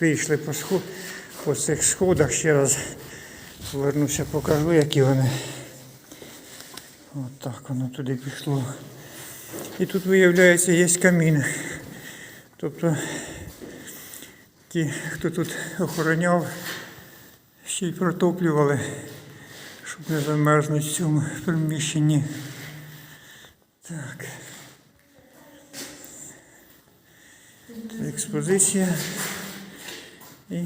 вийшли по, сход, по цих сходах. Ще раз повернуся, покажу, які вони. От так воно туди пішло. І тут, виявляється, є камін. Тобто ті, хто тут охороняв, ще й протоплювали, щоб не замерзнути в цьому приміщенні. Так. Експозиція. І.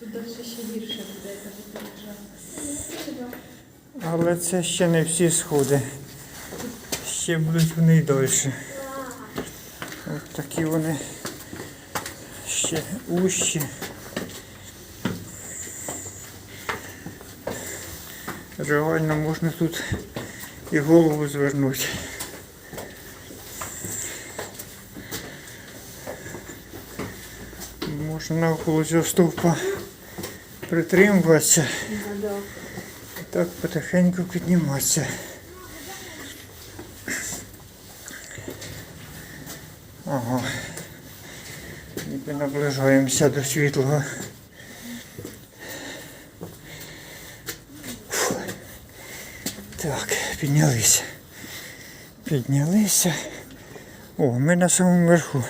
Тут далі ще гірше буде, кажу. Але це ще не всі сходи. Ще будуть вони й далі. От такі вони ще ущі. Реально можна тут і голову звернути. Можна навколо цього стовпа притримуватися. І так потихеньку підніматися. Ага. Ніби наближаємося до світлого. Так, піднялися. Піднялися. О, ми на самому верху.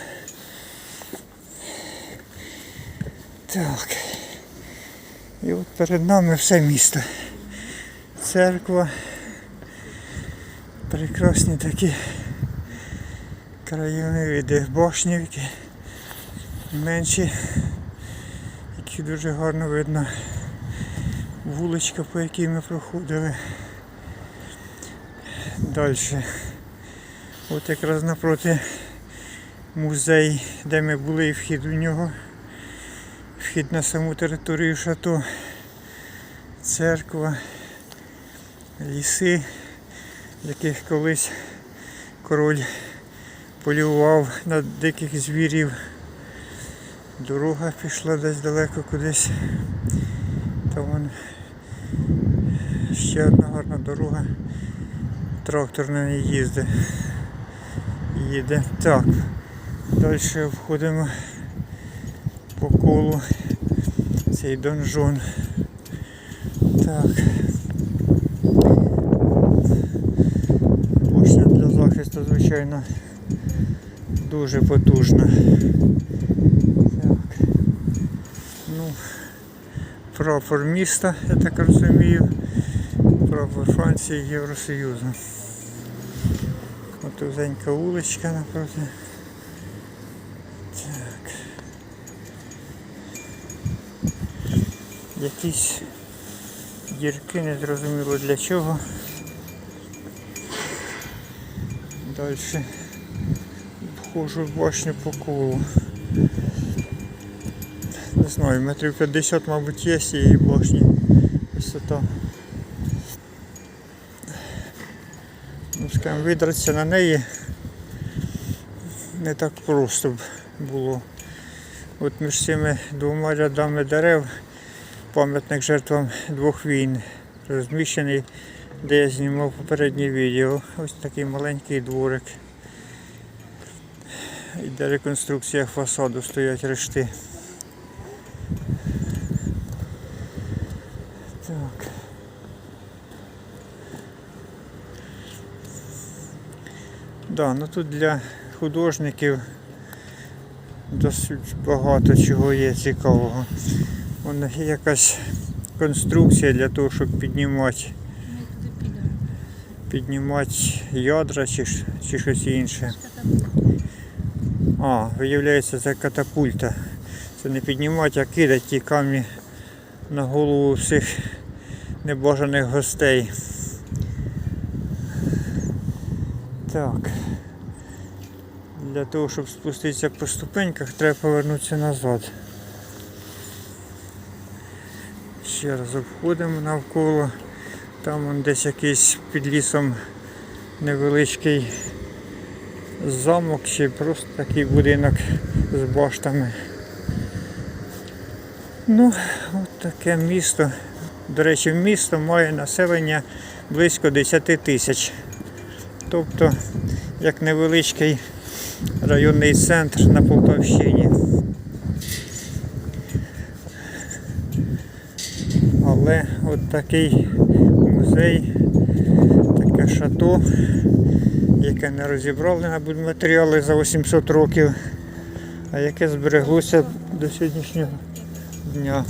Так. І от перед нами все місто. Церква. Прекрасні такі краєвиди башнівки. Менші, які дуже гарно видно. Вуличка, по якій ми проходили. Далі. От якраз напроти музей, де ми були і вхід у нього. Вхід на саму територію шато, церква, ліси, яких колись король полював на диких звірів. Дорога пішла десь далеко кудись. Там вон ще одна гарна дорога. Трактор на ній їздить. Їде. Так. Далі входимо по колу цей донжон. Так. Башня для захисту, звичайно, дуже потужна. Так. Ну, прапор міста, я так розумію. Прапор Франції Євросоюзу. От узенька вуличка напроти. Якісь дірки, не зрозуміло для чого. Далі входжу в башню по колу. Не знаю, метрів 50, мабуть, є з цієї башні висота. Ну, скажімо, видратися на неї не так просто б було. От між цими двома рядами дерев пам'ятник жертвам двох війн розміщений, де я знімав попереднє відео. Ось такий маленький дворик. Іде реконструкція фасаду, стоять решти. Так. Да, ну тут для художників досить багато чого є цікавого. Вон є якась конструкція для того, щоб піднімати, піднімати ядра чи, чи щось інше. А, виявляється, це катапульта. Це не піднімати, а кидати ті камні на голову всіх небажаних гостей. Так. Для того, щоб спуститися по ступеньках, треба повернутися назад. Ще раз обходимо навколо. Там он десь якийсь під лісом невеличкий замок чи просто такий будинок з баштами. Ну, от таке місто. До речі, місто має населення близько 10 тисяч. Тобто, як невеличкий районний центр на Полтавщині. Але от такий музей, таке шато, яке не розібрали на будматеріали за 800 років, а яке збереглося до сьогоднішнього дня.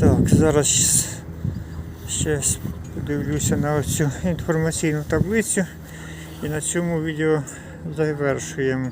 Так, зараз ще подивлюся на цю інформаційну таблицю і на цьому відео завершуємо.